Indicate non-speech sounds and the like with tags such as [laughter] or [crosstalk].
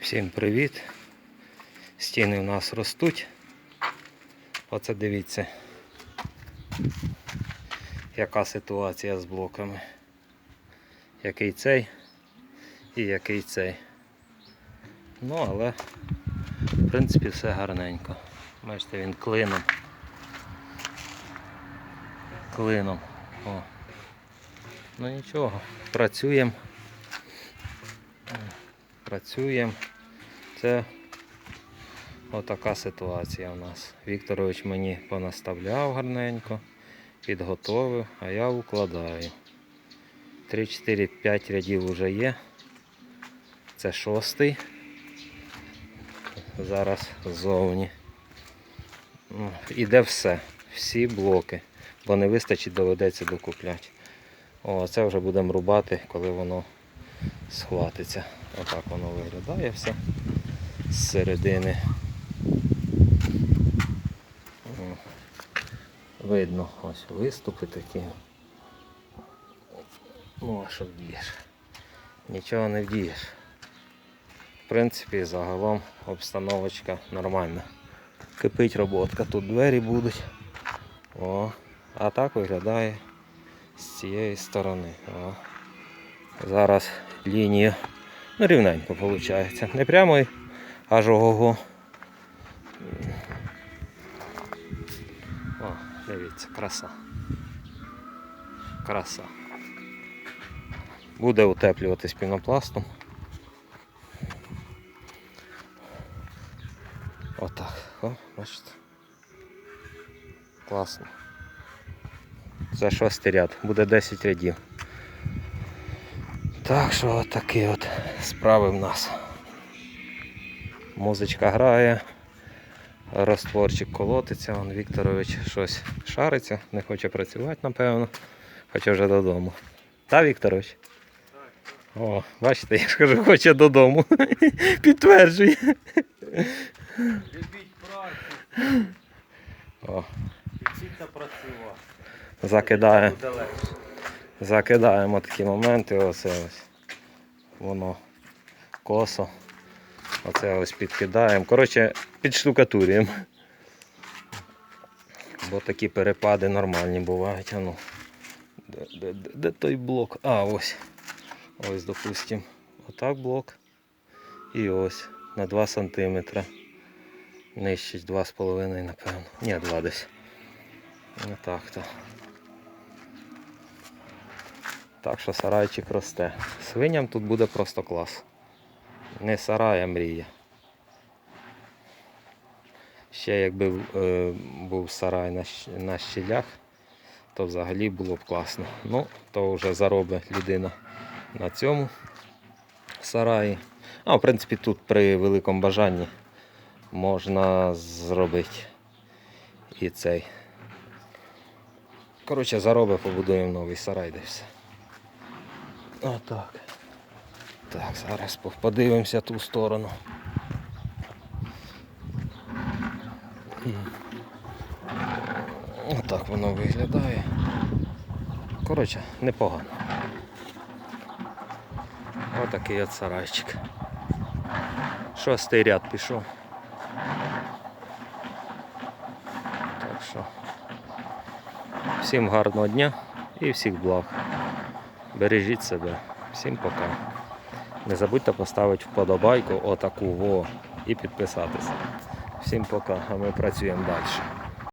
Всім привіт! Стіни у нас ростуть. Оце дивіться, яка ситуація з блоками. Який цей і який цей. Ну, але в принципі все гарненько. Бачите, він клином. Клином. О. Ну нічого, працюємо. Працюємо. Це отака ситуація у нас. Вікторович мені понаставляв гарненько, підготовив, а я укладаю. 3, 4, 5 рядів вже є. Це шостий. Зараз ззовні. Ну, Іде все, всі блоки, бо не вистачить, доведеться докупляти. О, це вже будемо рубати, коли воно схватиться. Отак воно виглядає все з середини. Видно, ось виступи такі. Ну, а що вдієш? Нічого не вдієш. В принципі, загалом обстановочка нормальна. Кипить роботка, тут двері будуть. О, а так виглядає з цієї сторони. О. Зараз лінія ну, рівненько виходить. Не прямо аж ого. О, дивіться, краса. Краса. Буде утеплюватись пінопластом. Отак. О, бачите. Класно. Це шостий ряд, буде 10 рядів. Так що от такі от справи в нас. Музичка грає, розтворчик колотиться, Вон Вікторович щось шариться, не хоче працювати, напевно, хоче вже додому. Та, Вікторович? О, бачите, я ж кажу, хоче додому. [laughs] Підтверджує. Любіть працю, О, працювати. закидає. Закидаємо такі моменти, оце ось. Воно косо. Оце ось підкидаємо. Коротше, підштукатурюємо. Бо такі перепади нормальні бувають. А ну. Де, де, де, де той блок? А, ось. Ось, допустимо. Отак блок. І ось на 2 см. Нижче 2,5, напевно. Ні, 2 десь. Отак то. Так що сарайчик росте. Свиням тут буде просто клас. Не сарай, а мрія. Ще якби е, був сарай на, на щілях, то взагалі було б класно. Ну, то вже заробить людина на цьому сараї. А, в принципі, тут при великому бажанні можна зробити і цей. Коротше, заробить, побудуємо новий сарай, де все. Отак. Так, зараз по- подивимося ту сторону. Отак воно виглядає. Коротше, непогано. Отакий от сарайчик. Шостий ряд пішов. Так що. Всім гарного дня і всіх благ. Бережіть себе. Всім пока. Не забудьте поставити вподобайку отаку во і підписатися. Всім пока, а ми працюємо далі.